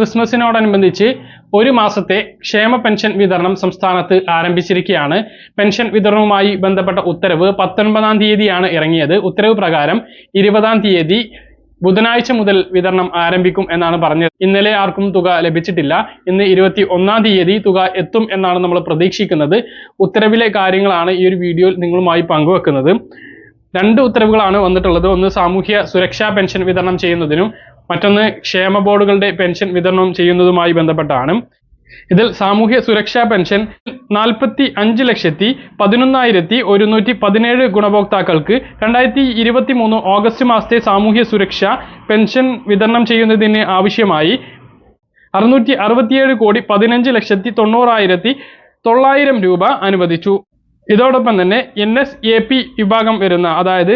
ക്രിസ്മസിനോടനുബന്ധിച്ച് ഒരു മാസത്തെ ക്ഷേമ പെൻഷൻ വിതരണം സംസ്ഥാനത്ത് ആരംഭിച്ചിരിക്കുകയാണ്. പെൻഷൻ വിതരണവുമായി ബന്ധപ്പെട്ട ഉത്തരവ് പത്തൊൻപതാം തീയതിയാണ് ഇറങ്ങിയത്. ഉത്തരവ് പ്രകാരം ഇരുപതാം തീയതി ബുധനാഴ്ച മുതൽ വിതരണം ആരംഭിക്കും എന്നാണ് പറഞ്ഞത്. ഇന്നലെ ആർക്കും തുക ലഭിച്ചിട്ടില്ല. ഇന്ന് ഇരുപത്തി ഒന്നാം തീയതി തുക എത്തും എന്നാണ് നമ്മൾ പ്രതീക്ഷിക്കുന്നത്. ഉത്തരവിലെ കാര്യങ്ങളാണ് ഈ ഒരു വീഡിയോയിൽ നിങ്ങളുമായി പങ്കുവെക്കുന്നത്. രണ്ട് ഉത്തരവുകളാണ് വന്നിട്ടുള്ളത്. ഒന്ന് സാമൂഹ്യ സുരക്ഷാ പെൻഷൻ വിതരണം ചെയ്യുന്നതിനും മറ്റൊന്ന് ക്ഷേമ ബോർഡുകളുടെ പെൻഷൻ വിതരണം ചെയ്യുന്നതുമായി ബന്ധപ്പെട്ടാണ്. ഇതിൽ സാമൂഹ്യ സുരക്ഷാ പെൻഷൻ നാൽപ്പത്തി അഞ്ച് ലക്ഷത്തി പതിനൊന്നായിരത്തി ഒരുന്നൂറ്റി പതിനേഴ് ഗുണഭോക്താക്കൾക്ക് രണ്ടായിരത്തി ഇരുപത്തി മൂന്ന് ഓഗസ്റ്റ് മാസത്തെ സാമൂഹ്യ സുരക്ഷ പെൻഷൻ വിതരണം ചെയ്യുന്നതിന് ആവശ്യമായി അറുന്നൂറ്റി അറുപത്തിയേഴ് കോടി പതിനഞ്ച് ലക്ഷത്തി തൊണ്ണൂറായിരത്തി തൊള്ളായിരം രൂപ അനുവദിച്ചു. ഇതോടൊപ്പം തന്നെ എൻ എസ് എ പി വിഭാഗം വരുന്ന അതായത്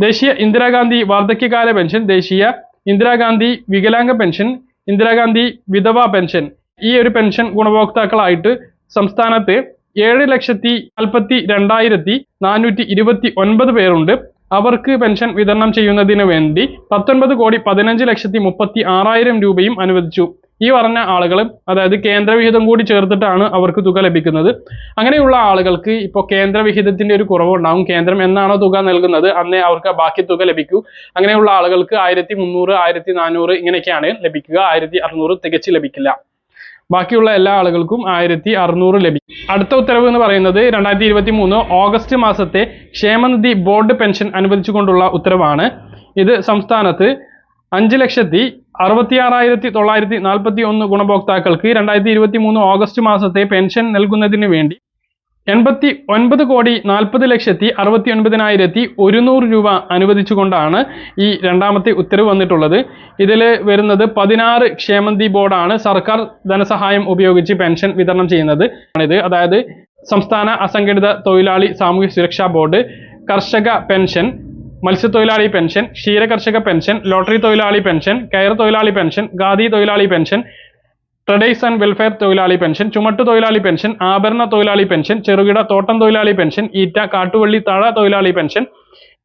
ദേശീയ ഇന്ദിരാഗാന്ധി വാർദ്ധക്യകാല പെൻഷൻ ദേശീയ ഇന്ദിരാഗാന്ധി വികലാംഗ പെൻഷൻ ഇന്ദിരാഗാന്ധി വിധവ പെൻഷൻ ഈ ഒരു പെൻഷൻ ഗുണഭോക്താക്കളായിട്ട് സംസ്ഥാനത്ത് ഏഴ് ലക്ഷത്തി നാൽപ്പത്തി രണ്ടായിരത്തി നാനൂറ്റി ഇരുപത്തി ഒൻപത് പേരുണ്ട്. അവർക്ക് പെൻഷൻ വിതരണം ചെയ്യുന്നതിന് വേണ്ടി പത്തൊൻപത് കോടി പതിനഞ്ച് ലക്ഷത്തി മുപ്പത്തി ആറായിരം രൂപയും അനുവദിച്ചു. ഈ പറഞ്ഞ ആളുകൾ അതായത് കേന്ദ്രവിഹിതം കൂടി ചേർത്തിട്ടാണ് അവർക്ക് തുക ലഭിക്കുന്നത്. അങ്ങനെയുള്ള ആളുകൾക്ക് ഇപ്പോൾ കേന്ദ്രവിഹിതത്തിന്റെ ഒരു കുറവുണ്ടാകും കേന്ദ്രം എന്നാണോ തുക നൽകുന്നത് അന്നേ അവർക്ക് ബാക്കി തുക ലഭിക്കൂ. അങ്ങനെയുള്ള ആളുകൾക്ക് ആയിരത്തി മുന്നൂറ് ആയിരത്തി നാനൂറ് ഇങ്ങനെയൊക്കെയാണ് ലഭിക്കുക. ആയിരത്തി അറുന്നൂറ് തികച്ച് ലഭിക്കില്ല. ബാക്കിയുള്ള എല്ലാ ആളുകൾക്കും ആയിരത്തി അറുന്നൂറ് ലഭിക്കും അടുത്ത ഉത്തരവ് എന്ന് പറയുന്നത് രണ്ടായിരത്തി ഇരുപത്തി മൂന്ന് ഓഗസ്റ്റ് മാസത്തെ ക്ഷേമനിധി ബോർഡ് പെൻഷൻ അനുവദിച്ചുകൊണ്ടുള്ള ഉത്തരവാണ്. ഇത് സംസ്ഥാനത്ത് അഞ്ച് ലക്ഷത്തി അറുപത്തിയാറായിരത്തി തൊള്ളായിരത്തി നാൽപ്പത്തി ഒന്ന് ഗുണഭോക്താക്കൾക്ക് രണ്ടായിരത്തി ഇരുപത്തി മൂന്ന് ഓഗസ്റ്റ് മാസത്തെ പെൻഷൻ നൽകുന്നതിന് വേണ്ടി എൺപത്തി ഒൻപത് കോടി നാൽപ്പത് ലക്ഷത്തി അറുപത്തി ഒൻപതിനായിരത്തി ഒരുന്നൂറ് രൂപ അനുവദിച്ചുകൊണ്ടാണ് ഈ രണ്ടാമത്തെ ഉത്തരവ് വന്നിട്ടുള്ളത്. ഇതിൽ വരുന്നത് പതിനാറ് ക്ഷേമന്തി ബോർഡാണ് സർക്കാർ ധനസഹായം ഉപയോഗിച്ച് പെൻഷൻ വിതരണം ചെയ്യുന്നത്. ആണിത് അതായത് സംസ്ഥാന അസംഘടിത തൊഴിലാളി സാമൂഹ്യ സുരക്ഷാ ബോർഡ് കർഷക പെൻഷൻ മത്സ്യത്തൊഴിലാളി പെൻഷൻ ക്ഷീരകർഷക പെൻഷൻ ലോട്ടറി തൊഴിലാളി പെൻഷൻ കയർ തൊഴിലാളി പെൻഷൻ ഖാദി തൊഴിലാളി പെൻഷൻ ട്രഡേഴ്സ് ആൻഡ് വെൽഫെയർ തൊഴിലാളി പെൻഷൻ ചുമട്ട് തൊഴിലാളി പെൻഷൻ ആഭരണ തൊഴിലാളി പെൻഷൻ ചെറുകിട തോട്ടം തൊഴിലാളി പെൻഷൻ ഈറ്റ കാട്ടുവള്ളി തഴ തൊഴിലാളി പെൻഷൻ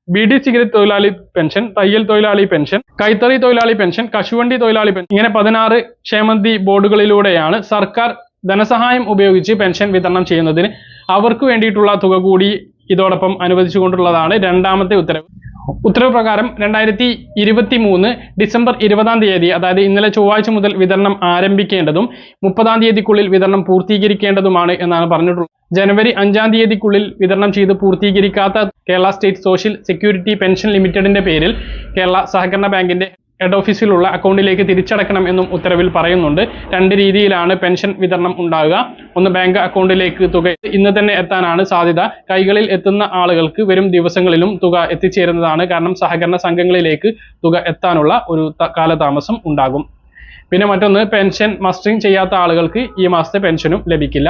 ബി ഡി സിഗരറ്റ് തൊഴിലാളി പെൻഷൻ തയ്യൽ തൊഴിലാളി പെൻഷൻ കൈത്തറി തൊഴിലാളി പെൻഷൻ കശുവണ്ടി തൊഴിലാളി പെൻഷൻ ഇങ്ങനെ പതിനാറ് ക്ഷേമന്തി ബോർഡുകളിലൂടെയാണ് സർക്കാർ ധനസഹായം ഉപയോഗിച്ച് പെൻഷൻ വിതരണം ചെയ്യുന്നതിന് അവർക്ക് വേണ്ടിയിട്ടുള്ള തുക കൂടി ഇതോടൊപ്പം അനുവദിച്ചുകൊണ്ടുള്ളതാണ് രണ്ടാമത്തെ ഉത്തരവ് ഉത്തരവ് പ്രകാരം രണ്ടായിരത്തി ഇരുപത്തി മൂന്ന് ഡിസംബർ ഇരുപതാം തീയതി അതായത് ഇന്നലെ ചൊവ്വാഴ്ച മുതൽ വിതരണം ആരംഭിക്കേണ്ടതും മുപ്പതാം തീയതിക്കുള്ളിൽ വിതരണം പൂർത്തീകരിക്കേണ്ടതുമാണ് എന്നാണ് പറഞ്ഞിട്ടുള്ളത്. ജനുവരി അഞ്ചാം തീയതിക്കുള്ളിൽ വിതരണം ചെയ്ത് പൂർത്തീകരിക്കാത്ത Kerala state social security pension ലിമിറ്റഡിന്റെ പേരിൽ കേരള സഹകരണ ബാങ്കിന്റെ ഹെഡ് ഓഫീസിലുള്ള അക്കൗണ്ടിലേക്ക് തിരിച്ചടക്കണം എന്നും ഉത്തരവിൽ പറയുന്നുണ്ട്. രണ്ട് രീതിയിലാണ് പെൻഷൻ വിതരണം ഉണ്ടാകുക ഒന്ന് ബാങ്ക് അക്കൗണ്ടിലേക്ക് തുക ഇന്ന് തന്നെ എത്താനാണ് സാധ്യത. കൈകളിൽ എത്തുന്ന ആളുകൾക്ക് വരും ദിവസങ്ങളിലും തുക എത്തിച്ചേരുന്നതാണ് കാരണം സഹകരണ സംഘങ്ങളിലേക്ക് തുക എത്താനുള്ള ഒരു കാലതാമസം ഉണ്ടാകും. പിന്നെ മറ്റൊന്ന് പെൻഷൻ മസ്റ്ററിംഗ് ചെയ്യാത്ത ആളുകൾക്ക് ഈ മാസത്തെ പെൻഷനും ലഭിക്കില്ല.